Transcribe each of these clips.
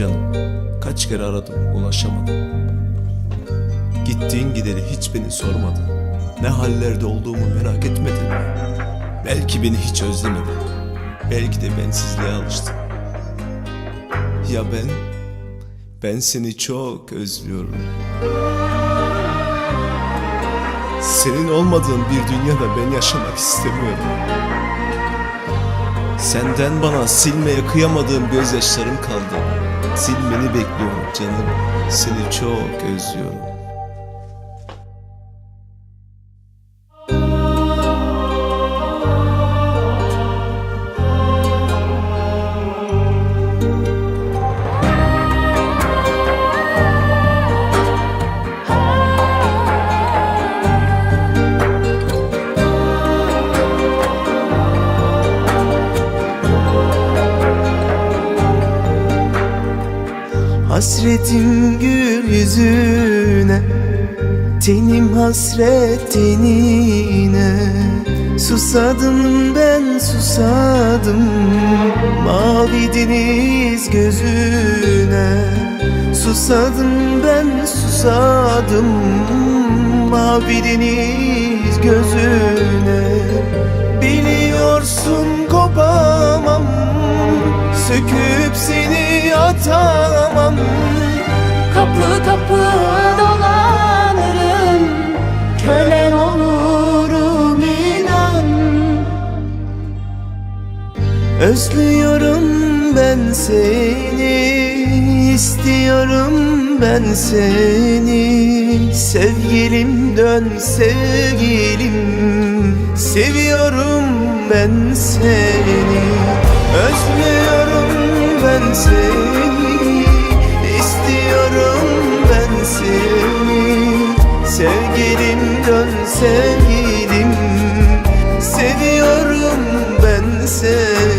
Canım, kaç kere aradım, ulaşamadım. Gittiğin gideri hiç beni sormadın. Ne hallerde olduğumu merak etmedin mi? Belki beni hiç özlemedin. Belki de bensizliğe alıştın. Ya ben? Ben seni çok özlüyorum. Senin olmadığın bir dünyada ben yaşamak istemiyorum. Senden bana silmeye kıyamadığım gözyaşlarım kaldı. Silmeni bekliyorum canım. Seni çok özlüyorum. Hasretim gül yüzüne Tenim hasret tenine. Susadım ben susadım Mavi deniz gözüne. Susadım ben susadım Mavi deniz gözüne. Biliyorsun kopamam Söküp seni atamam Özlüyorum ben seni istiyorum ben seni. Sevgilim dön sevgilim Seviyorum ben seni. Özlüyorum ben seni istiyorum ben seni. Sevgilim dön sevgilim Seviyorum ben seni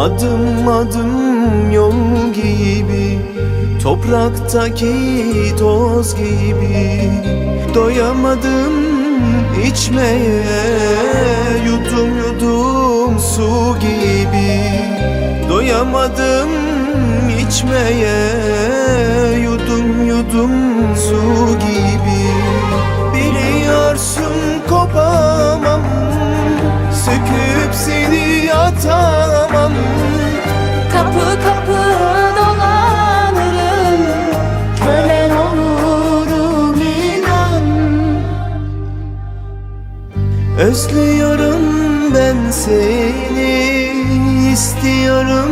Adım adım yol gibi Topraktaki toz gibi. Doyamadım içmeye Yudum yudum su gibi. Doyamadım içmeye Yudum yudum su Özlüyorum ben seni istiyorum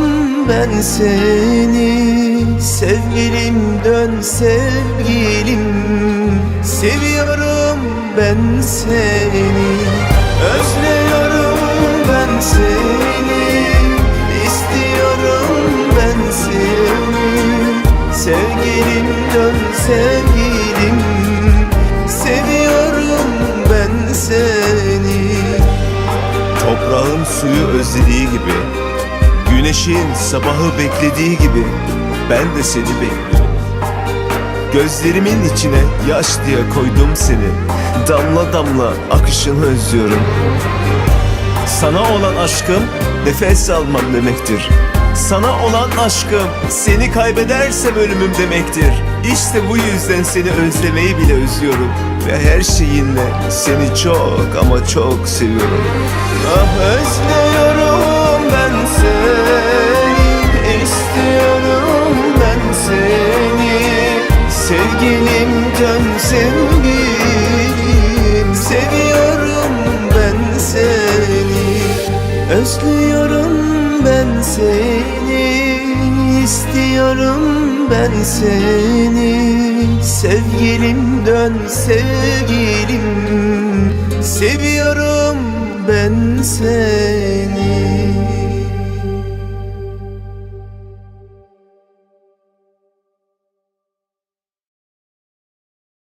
ben seni. Sevgilim dön sevgilim Seviyorum ben seni. Özlüyorum ben seni istiyorum ben seni. Sevgilim dön sevgilim suyu özlediği gibi, güneşin sabahı beklediği gibi ben de seni bekliyorum. Gözlerimin içine yaş diye koydum seni. Damla damla akışını özlüyorum. Sana olan aşkım nefes almam demektir. Sana olan aşkım seni kaybedersem ölümüm demektir. İşte bu yüzden seni özlemeyi bile özlüyorum. Ve her şeyinle seni çok ama çok seviyorum. Ah özlüyorum ben seni istiyorum ben seni. Sevgilim dön sevgilim Seviyorum ben seni. Özlüyorum ben seni istiyorum ben seni. Sevgilim dön sevgilim Seviyorum ben seni